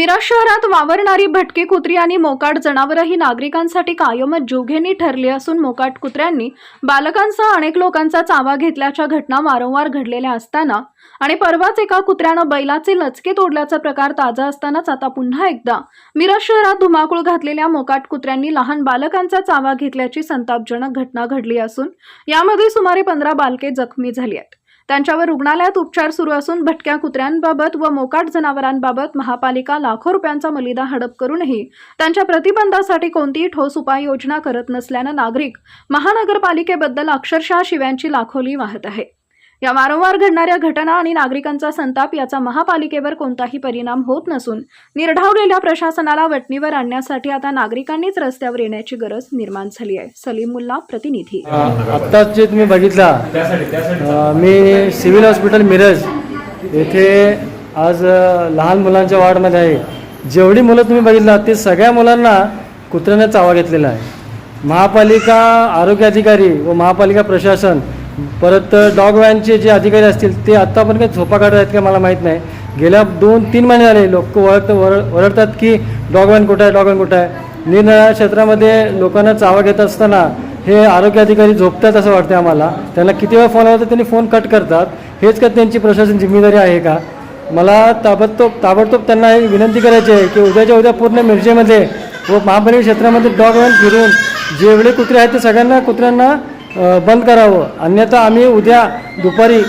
मिराज शहरात वावरणारी भटकी कुत्री आणि मोकाट जनावरं ही नागरिकांसाठी कायमच जोघेनी ठरली असून मोकाट कुत्र्यांनी बालकांसह अनेक लोकांचा चावा घेतल्याच्या घटना वारंवार घडलेल्या असताना आणि परवाच एका कुत्र्यानं बैलाचे लचके तोडल्याचा प्रकार ताजा असतानाच आता पुन्हा एकदा मिरज शहरात धुमाकूळ घातलेल्या मोकाट कुत्र्यांनी लहान बालकांचा चावा घेतल्याची संतापजनक घटना घडली असून यामध्ये सुमारे पंधरा बालके जखमी झाली आहेत. त्यांच्यावर रुग्णालयात उपचार सुरू असून भटक्या कुत्र्यांबाबत व मोकाट जनावरांबाबत महापालिका लाखो रुपयांचा मलिदा हडप करूनही त्यांच्या प्रतिबंधासाठी कोणतीही ठोस उपाययोजना करत नसल्यानं नागरिक महानगरपालिकेबद्दल अक्षरशः शिव्यांची लाखोली वाहत आहे या वारंवार घडणाऱ्या घटना आणि नागरिकांचा संताप याचा महापालिकेवर कोणताही परिणाम होत नसून निर्ढावलेल्या प्रशासनाला वटणीवर आणण्यासाठी आता नागरिकांनीच रस्त्यावर येण्याची गरज निर्माण झाली आहे. सलीम मुल्ला प्रतिनिधी. आत्ताच जे तुम्ही बघितला मी सिव्हिल हॉस्पिटल मिरज येथे आज लहान मुलांच्या वार्डमध्ये आहे. जेवढी मुलं तुम्ही बघितला ते सगळ्या मुलांना कुत्र्याने चावा घेतलेला आहे. महापालिका आरोग्य अधिकारी व महापालिका प्रशासन परत डॉग वॅनचे जे अधिकारी असतील ते आत्ता पण काही झोपा काढत आहेत का मला माहीत नाही. गेल्या दोन तीन महिने झाले लोक ओळखत ओरडतात की डॉग वॅन कुठं आहे डॉग वॅन कुठं आहे. निरनिराळ्या क्षेत्रामध्ये लोकांना चावा घेत असताना हे आरोग्य अधिकारी झोपतात असं वाटतं आम्हाला. त्यांना किती वेळा फोन आला तर त्यांनी फोन कट करतात. हेच का त्यांची प्रशासन जिम्मेदारी आहे का? मला ताबडतोब ताबडतोब त्यांना एक विनंती करायची आहे की उद्याच्या उद्या पूर्ण मिरजेमध्ये व महापालिका क्षेत्रामध्ये डॉग वॅन फिरून जेवढे कुत्रे आहेत ते सगळ्यांना कुत्र्यांना बंद करावं. अन्यथा आम्ही उद्या दुपारी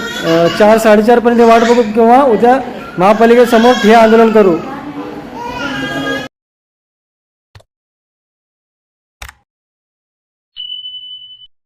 चार साडेचारपर्यंत वाट बघू किंवा उद्या महापालिकेसमोर हे आंदोलन करू.